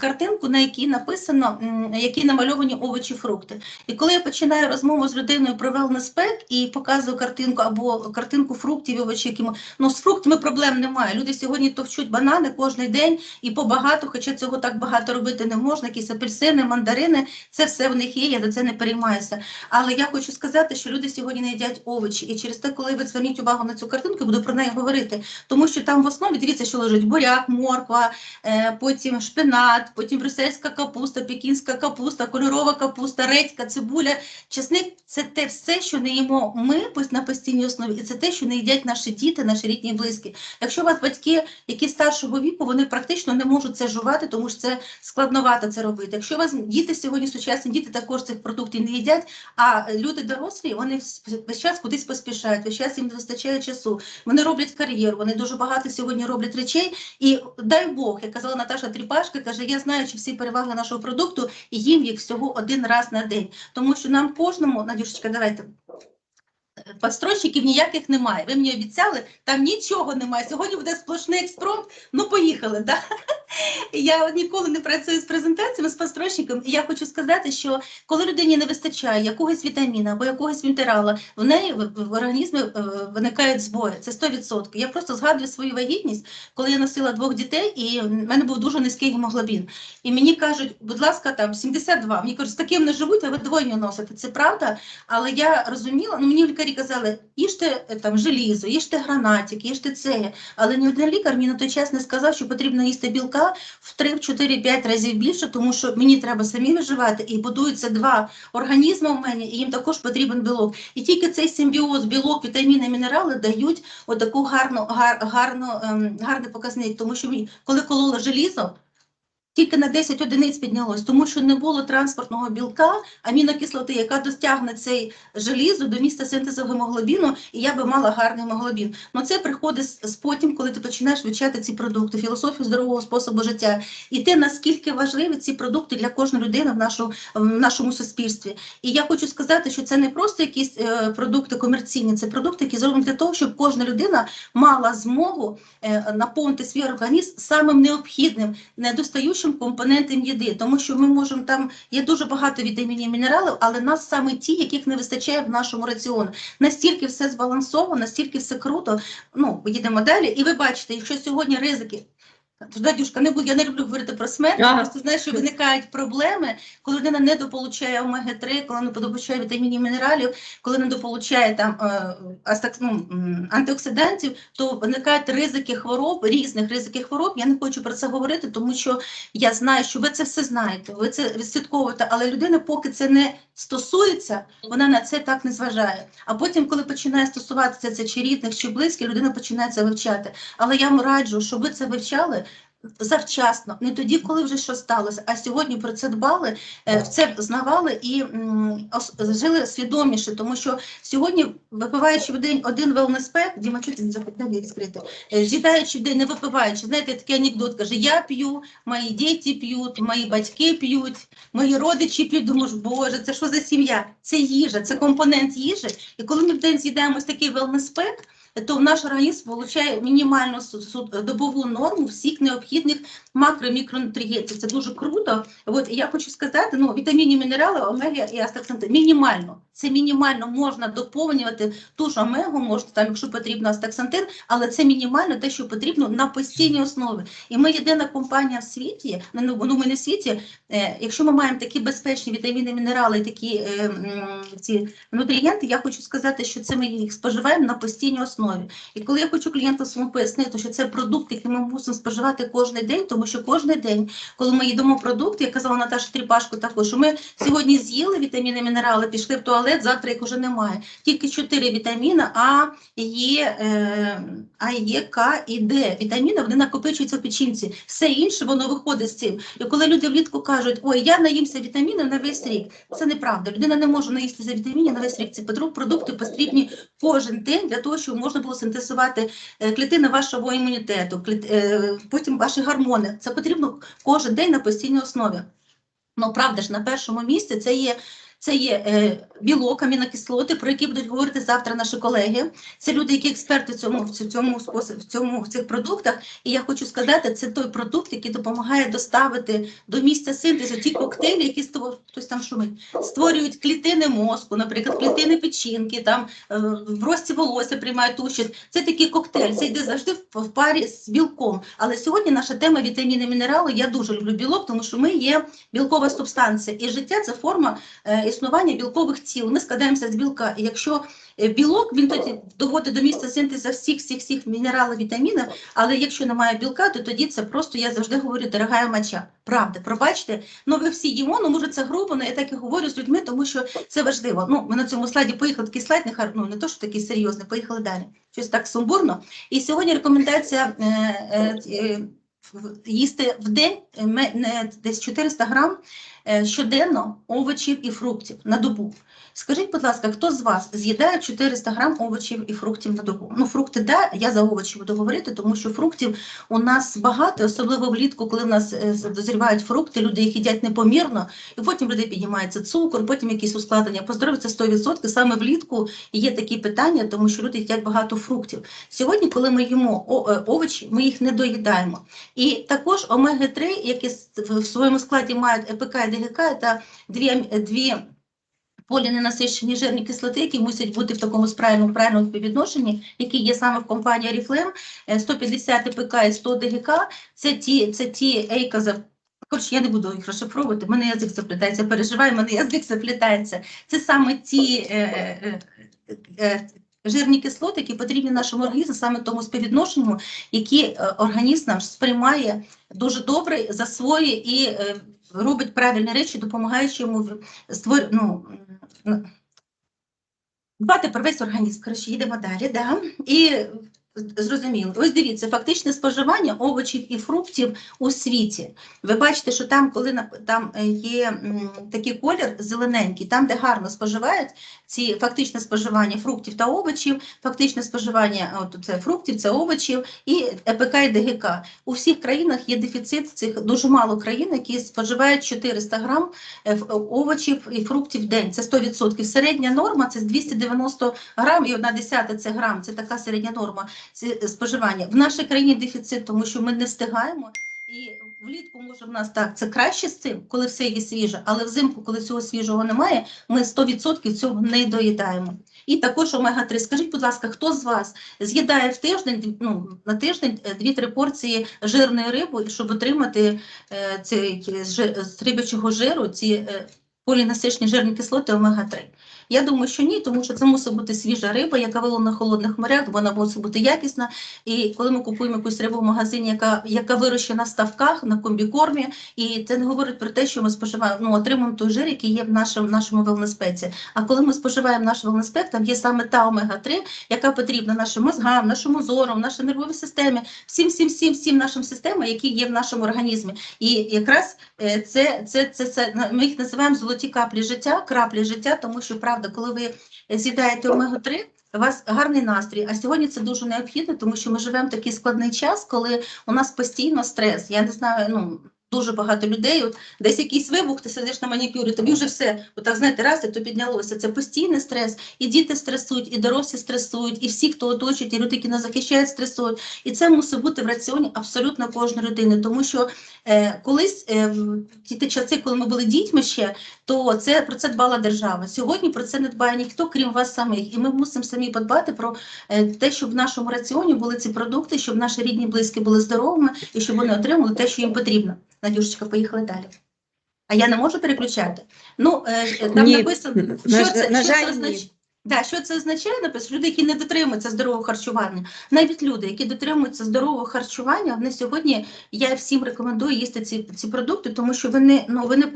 картинку, на якій написано, які намальовані овочі, фрукти. І коли я починаю розмову з людиною про wellness pack і показую картинку або картинку фруктів, овочів, які ми- ну з фруктами проблем немає. Люди сьогодні товчуть банани кожен день і побагато, хоча цього так багато робити не можна. Якісь апельсини, мандарини, це все в них є. Я за це не переймаюся. Але я хочу сказати, що люди сьогодні не їдять овочі, і через те, коли ви зверніть увагу на цю картинку, буду про неї говорити, тому що там в основі дивіться, що лежить буряк, морква, е, потім шпинат, потім брюссельська капуста, пекінська капуста, кольорова капуста, редька, цибуля. Чесник це те все, що не їмо ми на постійній основі, і це те, що не їдять наші діти, наші рідні близькі. Якщо у вас батьки, які старшого віку, вони практично не можуть це жувати, тому що це складновато це робити. Якщо у вас діти сьогодні сучасні діти також цих продуктів не їдять, а люди дорослі, вони весь час кудись поспішають, весь час їм не вистачає часу. Вони роблять кар'єру, вони дуже багато сьогодні роблять речей. І дай Бог, як казала Наташа Тріпашка, каже, я знаю, що всі переваги нашого продукту і їм їх всього один раз на день. Тому що нам кожному, Надюшечка, давайте. Подстройщиків ніяких немає. Ви мені обіцяли, там нічого немає. Сьогодні буде сплошний експромт. Ну, поїхали. Да? Я ніколи не працюю з презентаціями, з постройщиком, і я хочу сказати, що коли людині не вистачає якогось вітаміна або якогось мінерала, в неї в, організмі е, виникають збої. Це 100%. Я просто згадую свою вагітність, коли я носила двох дітей, і в мене був дуже низький гемоглобін. І мені кажуть, будь ласка, там 72. Мені кажуть, з таким не живуть, а ви двойню носите. Це правда. Але я розуміла, ну мені лікарі казали, їжте е, там желізо, їжте гранатик, їжте це. Але ні один лікар мені на той час не сказав, що потрібно їсти білка в 3, 4, 5 разів більше, тому що мені треба самі виживати, і будуються два організми в мене, і їм також потрібен білок. І тільки цей симбіоз, білок, вітаміни, мінерали дають отаку гарну, гар, гарну, ем, гарний показник. Тому що мені, коли кололо желізо, тільки на 10 одиниць піднялось, тому що не було транспортного білка, амінокислоти, яка достягне цей желізо до місця синтезу гемоглобіну, і я би мала гарний гемоглобін. Ну це приходить з потім, коли ти починаєш вивчати ці продукти, філософію здорового способу життя, і те, наскільки важливі ці продукти для кожної людини в, нашу, в нашому суспільстві. І я хочу сказати, що це не просто якісь е, продукти комерційні, це продукти, які зроблені для того, щоб кожна людина мала змогу е, наповнити свій організм самим необхідним, недостаючим компонентом їди, тому що ми можемо там є дуже багато вітамінів і мінералів, але нас саме ті, яких не вистачає в нашому раціону. Настільки все збалансовано, настільки все круто. Ну, їдемо далі. І ви бачите, якщо сьогодні ризики. Дадюшка, не буду, я не люблю говорити про смерть, Ага. просто знаєш, що виникають проблеми, коли людина не дополучає омега-3, коли не дополучає вітамінів мінералів, коли не дополучає там е, ну, антиоксидантів, то виникають ризики хвороб, різних ризиків хвороб. Я не хочу про це говорити, тому що я знаю, що ви це все знаєте, ви це відслідковуєте, але людина, поки це не стосується, вона на це так не зважає. А потім, коли починає стосуватися це чи рідних, чи близьких, людина починає це вивчати. Але я вам раджу, щоб ви це вивчали. Завчасно, не тоді, коли вже що сталося, а сьогодні про це дбали, е, в це знавали і жили свідоміше, тому що сьогодні, випиваючи в день один велнеспек, Діма, чути не запитання відкрити, е, з'їдаючи в день, не випиваючи, знаєте, такий анекдот каже: я п'ю, мої діти п'ють, мої батьки п'ють, мої родичі п'ють. Думаєш, боже, це що за сім'я? Це їжа, це компонент їжі. І коли ми в день з'їдаємо такий велнеспек, то в наш організм отримує мінімальну добову норму всіх необхідних макро- і мікронутрієнтів. Це дуже круто. От я хочу сказати, ну вітаміни, мінерали, омега і астаксанти мінімально. Це мінімально можна доповнювати ту ж омегу, можна там, якщо потрібно астаксантин, але це мінімально те, що потрібно на постійній основі. І ми єдина компанія в світі, ну ну, ми не в світі, е, якщо ми маємо такі безпечні вітаміни, мінерали, такі е, ці нутрієнти, я хочу сказати, що це ми їх споживаємо на постійній основі. І коли я хочу клієнту своєму пояснити, що це продукт, який ми мусимо споживати кожен день, тому що кожен день, коли ми їдемо продукт, я казала Наташа Тріпашко також, що ми сьогодні з'їли вітаміни, мінерали, пішли в туалет, завтра їх уже немає. Тільки чотири вітаміна А, Є, е, А, Є, К і Д. Вітаміни вони накопичуються в печінці. Все інше воно виходить з цим. І коли люди влітку кажуть, ой, я наїмся вітамінів на весь рік, це неправда. Людина не може наїстися вітамінів на весь рік. Ці продукти потрібні кожен день для того, щоб можна було синтезувати е, клітини вашого імунітету, е, потім ваші гормони. Це потрібно кожен день на постійній основі. Ну, правда ж, на першому місці це є Це є е, білок, амінокислоти, про які будуть говорити завтра наші колеги. Це люди, які експерти цьому в цьому в цьому в цих продуктах. І я хочу сказати, це той продукт, який допомагає доставити до місця синтезу ті коктейлі, які створ... хтось там шумить, створюють клітини мозку, наприклад, клітини печінки, там е, в рості волосся приймають участь. Це такий коктейль. Це йде завжди в, в парі з білком. Але сьогодні наша тема вітаміни, мінерали. Я дуже люблю білок, тому що ми є білкова субстанція, і життя це форма е, існування білкових тіл. Ми складаємося з білка. Якщо е, білок він тоді доводить до місця синтезу всіх всіх всіх мінералів, вітамінів. Але якщо немає білка, то тоді це просто я завжди говорю дорога моча. Правда, пробачте. Ну ви всі їмо, ну може це грубо, але я так і говорю з людьми, тому що це важливо. Ну ми на цьому слайді поїхали такий слайд, не хар- ну не то, що такий серйозний, поїхали далі. Щось так сумбурно. І сьогодні рекомендація е, е, е, їсти в день е, десь 400 грам щоденно овочів і фруктів на добу. Скажіть, будь ласка, хто з вас з'їдає 400 грам овочів і фруктів на добу? Ну, фрукти, да, я за овочі буду говорити, тому що фруктів у нас багато, особливо влітку, коли в нас е, дозрівають фрукти, люди їх їдять непомірно, і потім в людей піднімається цукор, потім якісь ускладнення. По це 100%. Саме влітку є такі питання, тому що люди їдять багато фруктів. Сьогодні, коли ми їмо е, овочі, ми їх не доїдаємо. І також омега-3, які в своєму складі мають ЕПК ДГК, це дві, дві поліненасичені жирні кислоти, які мусять бути в такому правильному правильному співвідношенні, які є саме в компанії е, 150 ЕПК і 100 ДГК, це ті, це ті ейказа, Коротше, я не буду їх розшифровувати, мене язик заплітається, переживаю, мене язик заплітається. Це саме ті е, е, е, е, жирні кислоти, які потрібні нашому організму, саме тому співвідношенню, які е, організм наш сприймає дуже добре, засвоює і е, робить правильні речі, допомагаючи йому створювати. Ну, Дбати про весь організм. Коротше, їдемо далі. Да? І зрозуміло. Ось дивіться, фактичне споживання овочів і фруктів у світі. Ви бачите, що там, коли там е, є такий колір зелененький, там, де гарно споживають ці фактичне споживання фруктів та овочів, фактичне споживання от це фруктів, це овочів і ЕПК і ДГК. У всіх країнах є дефіцит цих дуже мало країн, які споживають 400 грам е, овочів і фруктів в день. Це 100%. Середня норма це з 290 грам і одна десята це грам. Це така середня норма споживання. В нашій країні дефіцит, тому що ми не встигаємо. І влітку може в нас так це краще з цим, коли все є свіже, але взимку, коли цього свіжого немає, ми 100% цього не доїдаємо. І також омега-3. Скажіть, будь ласка, хто з вас з'їдає в тиждень, ну, на тиждень е, 2-3 порції жирної риби, щоб отримати е, цей жи- з рибячого жиру ці е, полінасичні жирні кислоти омега-3? Я думаю, що ні, тому що це мусить бути свіжа риба, яка виловлена на холодних морях, вона мусить бути якісна. І коли ми купуємо якусь рибу в магазині, яка, яка вирощена в ставках на комбікормі, і це не говорить про те, що ми споживаємо, ну, отримуємо той жир, який є в нашому, нашому велнеспеці. А коли ми споживаємо наш велнеспек, там є саме та омега-3, яка потрібна нашим мозгам, нашому зору, нашій нервовій системі, всім, всім, всім, всім нашим системам, які є в нашому організмі. І якраз е, це, це, це, це, ми їх називаємо золоті каплі життя, краплі життя, тому що правда, коли ви з'їдаєте омегу-3, у вас гарний настрій. А сьогодні це дуже необхідно, тому що ми живемо в такий складний час, коли у нас постійно стрес. Я не знаю, ну. Дуже багато людей, от десь якийсь вибух, ти сидиш на манікюрі, тобі вже все, отак знаєте, раз і то піднялося. Це постійний стрес, і діти стресують, і дорослі стресують, і всі, хто оточують, і люди, які нас захищають, стресують. І це мусить бути в раціоні абсолютно кожної людини, тому що е, колись е, в ті ті часи, коли ми були дітьми ще, то це про це дбала держава. Сьогодні про це не дбає ніхто, крім вас самих. І ми мусимо самі подбати про е, те, щоб в нашому раціоні були ці продукти, щоб наші рідні близькі були здоровими і щоб вони отримали те, що їм потрібно. Надюшечка, поїхали далі. А я не можу переключати. Ну, е, там Ні, написано, що це, на що жаль, це означає. Да, що це означає? Написано, люди, які не дотримуються здорового харчування. Навіть люди, які дотримуються здорового харчування, вони сьогодні, я всім рекомендую їсти ці, ці продукти, тому що ви не, ну, ви не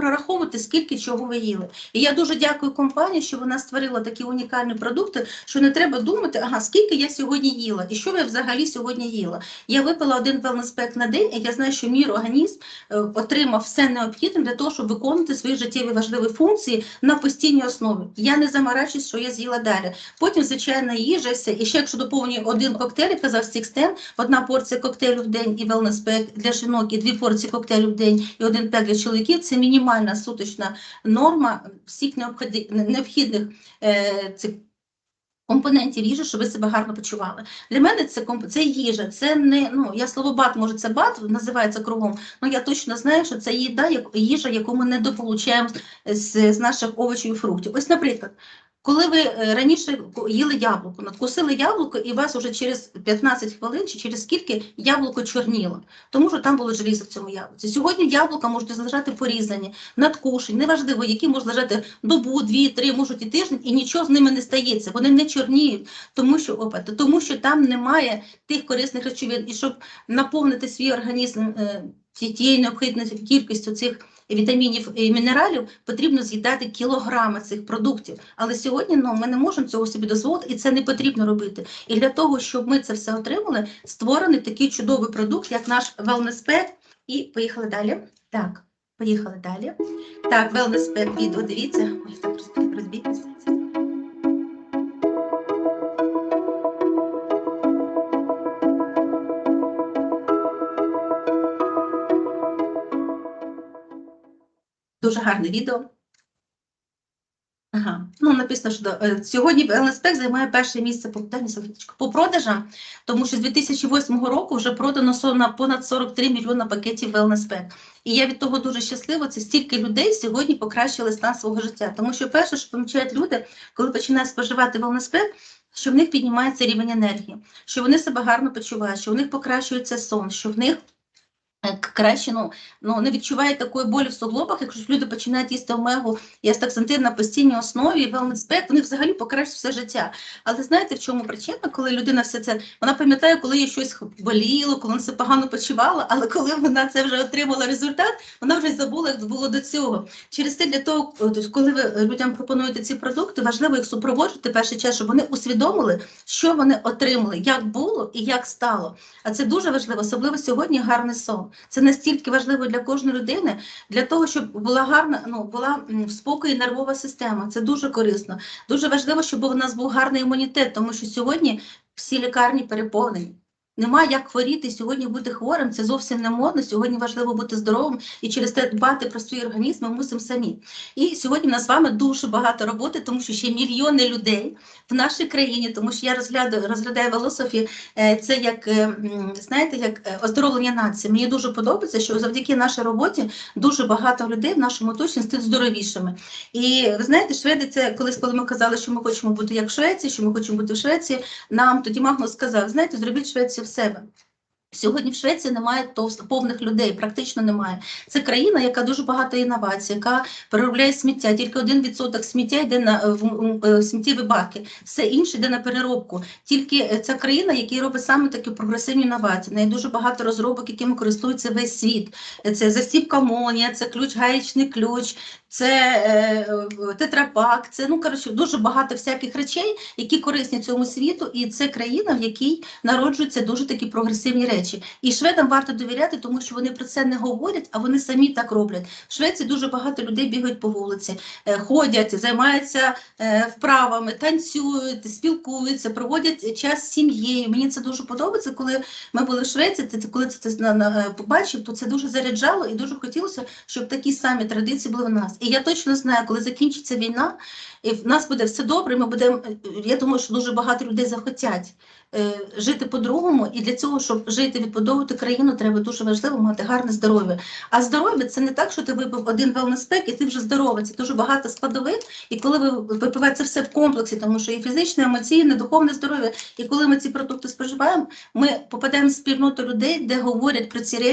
скільки чого ви їли. І я дуже дякую компанії, що вона створила такі унікальні продукти, що не треба думати, ага, скільки я сьогодні їла, і що я взагалі сьогодні їла. Я випила один wellness на день, і я знаю, що мій організм е, отримав все необхідне для того, щоб виконувати свої життєві важливі функції на постійній основі. Я не заморачуюсь, що я з'їла поїхала далі. Потім, звичайно, їжа, все. І ще якщо доповнює один коктейль, як казав Стікстен, одна порція коктейлю в день і wellness pack для жінок, і дві порції коктейлю в день і один пек для чоловіків. Це мінімальна суточна норма всіх необхідних е, цих компонентів їжі, щоб ви себе гарно почували. Для мене це це їжа, це не ну я слово бат, може це бат називається кругом. Ну я точно знаю, що це їда, як їжа, яку ми не дополучаємо з, з наших овочів і фруктів. Ось, наприклад. Коли ви е, раніше їли яблуко, надкусили яблуко, і у вас вже через 15 хвилин чи через скільки яблуко чорніло, тому що там було желізо в цьому яблуці. Сьогодні яблука можуть лежати порізані, надкушені, неважливо, які можуть лежати добу, дві, три, можуть і тиждень, і нічого з ними не стається. Вони не чорніють, тому що опа, тому що там немає тих корисних речовин. І щоб наповнити свій організм ті- тією необхідною кількістю цих вітамінів і мінералів, потрібно з'їдати кілограми цих продуктів. Але сьогодні ну, ми не можемо цього собі дозволити, і це не потрібно робити. І для того, щоб ми це все отримали, створений такий чудовий продукт, як наш Wellness Pack. І поїхали далі. Так, поїхали далі. Так, Wellness Pack відео, дивіться. Ой, так роз- розбійтеся. Дуже гарне відео. Ага, ну написано, що е, сьогодні ЛСПЕК займає перше місце по по продажам, тому що з 2008 року вже продано на понад 43 мільйона пакетів ВЛНСПЕК. І я від того дуже щаслива. Це стільки людей сьогодні покращили стан свого життя. Тому що перше, що помічають люди, коли починають споживати ВЛНСПЕК, що в них піднімається рівень енергії, що вони себе гарно почувають, що в них покращується сон, що в них краще ну, ну, не відчувають такої болі в суглобах, якщо люди починають їсти омегу і астаксантин на постійній основі, wellness-pack, вони взагалі покращують все життя. Але знаєте, в чому причина, коли людина все це, вона пам'ятає, коли їй щось боліло, коли вона себе погано почувала, але коли вона це вже отримала результат, вона вже забула, як було до цього. Через те для того, коли ви е, людям пропонуєте ці продукти, важливо їх супроводжувати перший час, щоб вони усвідомили, що вони отримали, як було і як стало. А це дуже важливо, особливо сьогодні гарний сон. Це настільки важливо для кожної людини, для того, щоб була гарна, ну була в спокої нервова система. Це дуже корисно. Дуже важливо, щоб у нас був гарний імунітет, тому що сьогодні всі лікарні переповнені. Немає як хворіти сьогодні бути хворим. Це зовсім не модно. Сьогодні важливо бути здоровим і через те дбати про свій організм ми мусимо самі. І сьогодні в нас з вами дуже багато роботи, тому що ще мільйони людей в нашій країні, тому що я розглядаю розглядаю велософі Е, Це як е, знаєте, як е, оздоровлення нації. Мені дуже подобається, що завдяки нашій роботі дуже багато людей в нашому оточенні стають здоровішими. І ви знаєте, шведи це колись, коли ми казали, що ми хочемо бути як в Швеції, що ми хочемо бути в Швеції. Нам тоді Магнус сказав: знаєте, зробіть Швецію в себе. Сьогодні в Швеції немає повних людей, практично немає. Це країна, яка дуже багато інновацій, яка переробляє сміття. Тільки один відсоток сміття йде на в е, сміттєві баки, все інше йде на переробку. Тільки е, ця країна, яка робить саме такі прогресивні інновації. Неї дуже багато розробок, якими користується весь світ. Це засібка молнія, це ключ, гаєчний ключ, це е, тетрапак. Це ну коротше дуже багато всяких речей, які корисні цьому світу, і це країна, в якій народжуються дуже такі прогресивні речі. І шведам варто довіряти, тому що вони про це не говорять, а вони самі так роблять. В Швеції дуже багато людей бігають по вулиці, е, ходять, займаються е, вправами, танцюють, спілкуються, проводять час з сім'єю. Мені це дуже подобається, коли ми були в Швеції. Коли це, на, побачив, то це дуже заряджало і дуже хотілося, щоб такі самі традиції були в нас. І я точно знаю, коли закінчиться війна, і в нас буде все добре. Ми будемо. е, Я думаю, що дуже багато людей захотять е, жити по-другому, і для цього, щоб жити, відбудовувати країну, треба дуже важливо мати гарне здоров'я. А здоров'я це не так, що ти випив один wellness-пек і ти вже здоровий. Це дуже багато складових. І коли ви випиваєте все в комплексі, тому що і фізичне, емоційне, духовне здоров'я, і коли ми ці продукти споживаємо, ми попадаємо в спільноту людей, де говорять про ці речі.